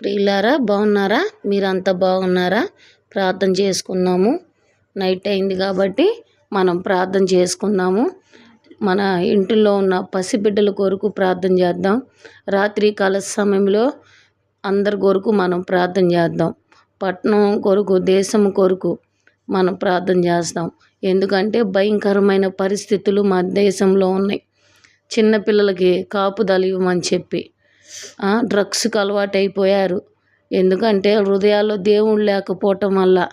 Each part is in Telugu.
ప్రియులారా బాగున్నారా? మీరంతా బాగున్నారా? ప్రార్థన చేసుకున్నాము నైట్ అయింది కాబట్టి మనం ప్రార్థన చేసుకుందాము. మన ఇంటిలో ఉన్న పసిబిడ్డల కొరకు ప్రార్థన చేద్దాం. రాత్రి కాల సమయంలో అందరి కొరకు మనం ప్రార్థన చేద్దాం. పట్టణం కొరకు దేశం కొరకు మనం ప్రార్థన చేస్తాం. ఎందుకంటే భయంకరమైన పరిస్థితులు మా దేశంలో ఉన్నాయి. చిన్నపిల్లలకి కాపుదల ఇవ్వమని చెప్పి డ్రగ్స్కి అలవాటైపోయారు. ఎందుకంటే హృదయాల్లో దేవుడు లేకపోవటం వల్ల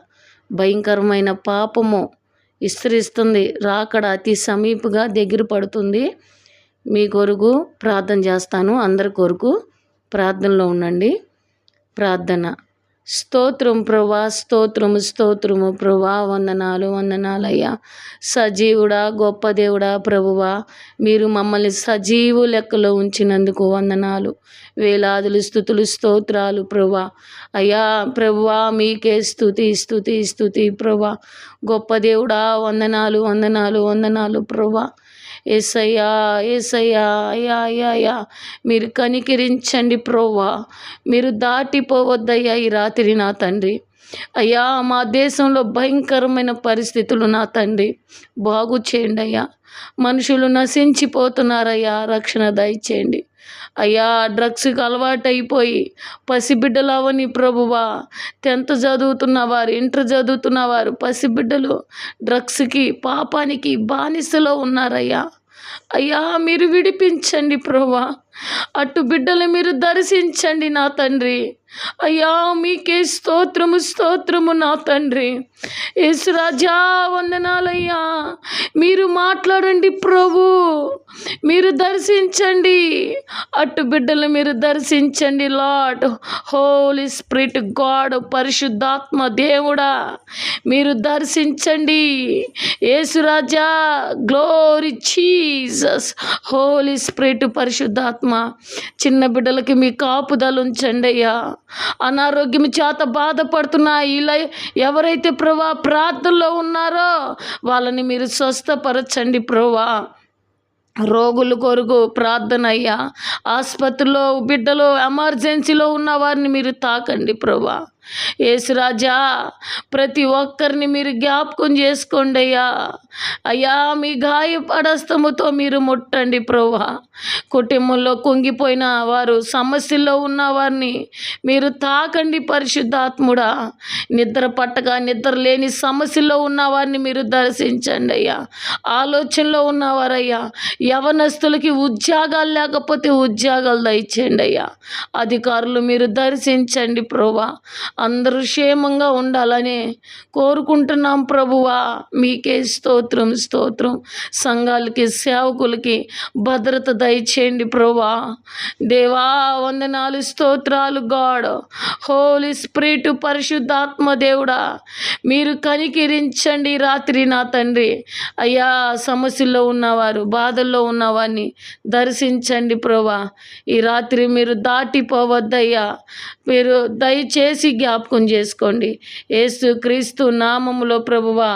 భయంకరమైన పాపము విస్తరిస్తుంది. రాకడ అతి సమీపుగా దగ్గర పడుతుంది. మీ కొరకు ప్రార్థన చేస్తాను. అందరి కొరకు ప్రార్థనలో ఉండండి. ప్రార్థన. స్తోత్రం ప్రభా స్తోత్రము స్తోత్రము ప్రభా వందనాలు వందనాలయ్యా. సజీవుడా గొప్ప దేవుడా ప్రభువా మీరు మమ్మల్ని సజీవు లెక్కలో ఉంచినందుకు వందనాలు వేలాదులు స్థుతులు స్తోత్రాలు ప్రభా. అయ్యా ప్రభువా మీకే స్థుతి స్థుతి స్థుతి ప్రభా. గొప్ప దేవుడా వందనాలు వందనాలు వందనాలు ప్రభా. ఏసయ్యా ఏసయ్యా అయ్యా అయ్యా అయ్యా. మీరు కనికరించండి ప్రోవా మీరు దాటిపోవద్దయ్యా ఈ రాత్రి నా తండ్రి. అయ్యా మా దేశంలో భయంకరమైన పరిస్థితులు నా తండ్రి. బాగు చేయండి అయ్యా. మనుషులు నశించిపోతున్నారయ్యా. రక్షణ దయచేయండి. అయ్యా డ్రగ్స్కి అలవాటైపోయి పసిబిడ్డలవని ప్రభువా టెన్త్ చదువుతున్నవారు ఇంటర్ చదువుతున్నవారు పసిబిడ్డలు డ్రగ్స్కి పాపానికి బానిసలో ఉన్నారయ్యా. అయ్యా మీరు విడిపించండి ప్రభా అటు బిడ్డలు మీరు దర్శించండి నా తండ్రి. అయ్యా మీకే స్తోత్రము స్తోత్రము నా తండ్రి. యేసురాజా వందనాలయ్యా. మీరు మాట్లాడండి ప్రభు. మీరు దర్శించండి. అటు బిడ్డలు మీరు దర్శించండి లాడ్ హోలీ స్పిరిట్ గాడ్ పరిశుద్ధాత్మ దేవుడా. మీరు దర్శించండి. యేసురాజా గ్లోరీ చీజస్ హోలీ స్పిరిట్ పరిశుద్ధాత్మ. చిన్న బిడ్డలకి మీ కాపుదలు ఉంచండి అయ్యా. అనారోగ్యం చేత బాధపడుతున్న ఇలా ఎవరైతే ప్రభా ప్రార్థనలో ఉన్నారో వాళ్ళని మీరు స్వస్థపరచండి ప్రభా. రోగుల కొరకు ప్రార్థన అయ్యా. ఆసుపత్రిలో బిడ్డలు ఎమర్జెన్సీలో ఉన్న వారిని మీరు తాకండి ప్రభా. యేసురాజా ప్రతి ఒక్కరిని మీరు జ్ఞాపకం చేసుకోండి అయ్యా. అయ్యా మీ గాయపడస్తముతో మీరు ముట్టండి ప్రభా కుటుంబంలో కుంగిపోయిన వారు సమస్యల్లో ఉన్న వారిని మీరు తాకండి పరిశుద్ధాత్ముడా. నిద్ర పట్టగా నిద్ర లేని సమస్యల్లో ఉన్న వారిని మీరు దర్శించండి అయ్యా. ఆలోచనలో ఉన్నవారయ్యా యవనస్తులకి ఉద్యోగాలు లేకపోతే ఉద్యోగాలు దయచేయండి అయ్యా. అధికారులు మీరు దర్శించండి ప్రభా అందరూ క్షేమంగా ఉండాలని కోరుకుంటున్నాం ప్రభువా. మీకే స్తోత్రం స్తోత్రం. సంఘాలకి సేవకులకి భద్రత దయచేయండి ప్రభా దేవా వందనాలు స్తోత్రాలు గాడ్. హోలీ స్పిరిట్ పరిశుద్ధాత్మ దేవుడా. మీరు కనికిరించండి రాత్రి నా తండ్రి. అయ్యా సమస్యల్లో ఉన్నవారు బాధల్లో ఉన్నవారిని దర్శించండి ప్రభా ఈ రాత్రి మీరు దాటిపోవద్దయ్యా. మీరు దయచేసి జ్ఞాపకం చేసుకోండి. ఏసు క్రీస్తు నామములో ప్రభువా